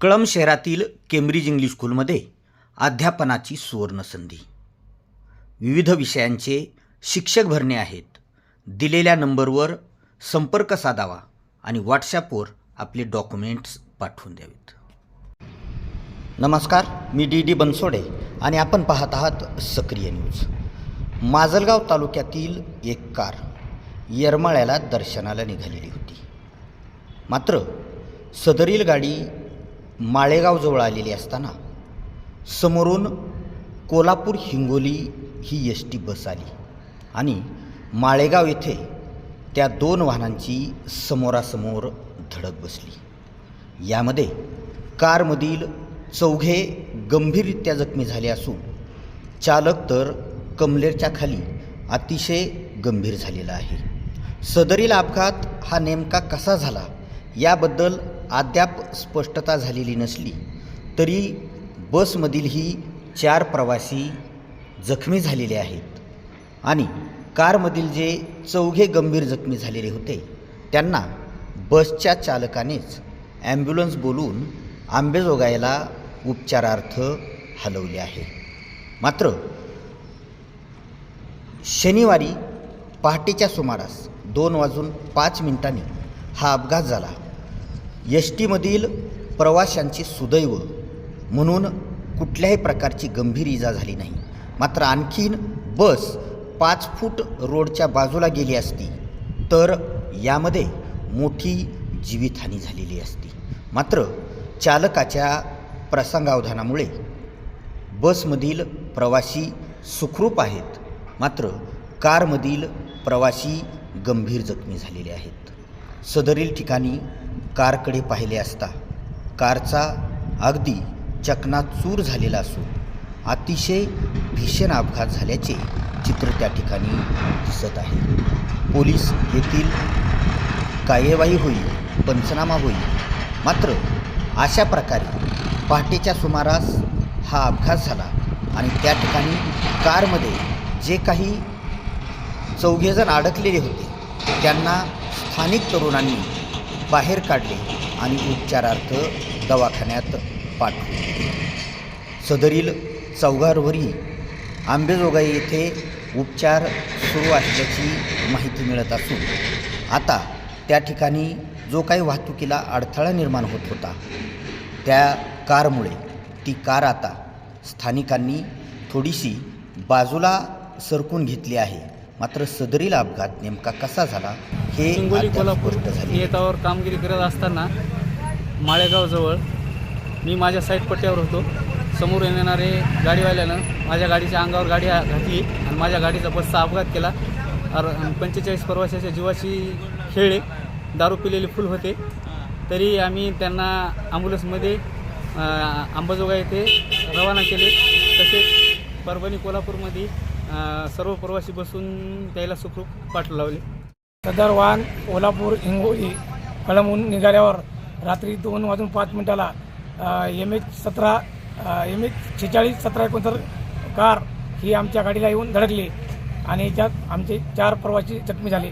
कळम शहरातील Cambridge English स्कूलमध्ये अध्यापनाची सुवर्णसंधी विविध विषयांचे शिक्षक भरणे आहेत. दिलेल्या नंबरवर संपर्क साधावा आणि व्हॉट्सॲपवर आपले डॉक्युमेंट्स पाठवून द्यावेत. नमस्कार मी डी डी बनसोडे आणि आपण पाहत आहात सक्रिय न्यूज. माजलगाव तालुक्यातील एक कार येरमाळ्याला दर्शनाला निघालेली होती. मात्र सदरील गाडी माळेगावजवळ आलेली असताना समोरून कोल्हापूर हिंगोली ही एस टी बस आली आणि माळेगाव येथे त्या दोन वाहनांची समोरासमोर धडक बसली. यामध्ये कारमधील चौघे गंभीररित्या जखमी झाले असून चालक तर कमलेरच्या खाली अतिशय गंभीर झालेला आहे. सदरील अपघात हा नेमका कसा झाला याबद्दल अद्याप स्पष्टता झालेली नसली तरी बसमधील ही चार प्रवासी जखमी झालेले आहेत. आणि कारमधील जे चौघे गंभीर जखमी झालेले होते त्यांना बसच्या चालकानेच ॲम्ब्युलन्स बोलून आंबेजोगाईला उपचारार्थ हलवले आहे. मात्र शनिवारी पहाटेच्या सुमारास दोन वाजून पाच मिनिटांनी हा अपघात झाला. एस टीमधील प्रवाशांचे सुदैव म्हणून कुठल्याही प्रकारची गंभीर इजा झाली नाही. मात्र आणखीन बस पाच फूट रोडच्या बाजूला गेली असती तर यामध्ये मोठी जीवितहानी झालेली असती. मात्र चालकाच्या प्रसंगावधानामुळे बसमधील प्रवासी सुखरूप आहेत मात्र कारमधील प्रवासी गंभीर जखमी झालेले आहेत. सदरील ठिकाणी कारकडे पाहिले असता. कारचा अगदी चकनाचूर झालेला असून अतिशय भीषण अपघात झाल्याचे चित्र त्या ठिकाणी दिसत आहे. पोलीस येथील कार्यवाही होईल पंचनामा होईल. मात्र अशा प्रकारे पहाटेच्या सुमारास हा अपघात झाला आणि त्या ठिकाणी कारमध्ये जे काही चौघेजण अडकलेले होते त्यांना स्थानिक तरुणांनी बाहेर काढले आणि उपचारार्थ दवाखान्यात पाठवले. सदरील चौघांवरही आंबेजोगाई येथे उपचार सुरू असल्याची माहिती मिळत असून आता त्या ठिकाणी जो काही वाहतुकीला अडथळा निर्माण होत होता त्या कारमुळे ती कार आता स्थानिकांनी थोडीशी बाजूला सरकून घेतली आहे. मात्र सदरील अपघात नेमका कसा झाला हे हिंगोली अद्याप कोल्हापूर स्पष्ट झाले नाही. नियतावर कामगिरी करत असताना माळेगावजवळ मी माझ्या साईड पट्ट्यावर होतो. समोर येणारे गाडीवाल्यानं माझ्या गाडीच्या अंगावर गाडी घातली आणि माझ्या गाडीचा बसचा अपघात केला. अर पंचेचाळीस प्रवाशाच्या जीवाची खेळले दारू पिलेले फुल होते. तरी आम्ही त्यांना ॲम्ब्युलन्समध्ये अं, अंबाजोगाई येथे रवाना केले. तसेच परभणी कोल्हापूरमध्ये सर्व प्रवासी बसून त्याला सुखरूप पाठ लावले. सदर वाहन कोल्हापूर हिंगोली कळमहून निघाल्यावर रात्री दोन वाजून पाच मिनिटाला एम एच सतरा एम एच छेचाळीस सतरा एकोणसर कार ही आमच्या गाडीला येऊन धडकली आणि त्यात आमचे चार प्रवासी जखमी झाले.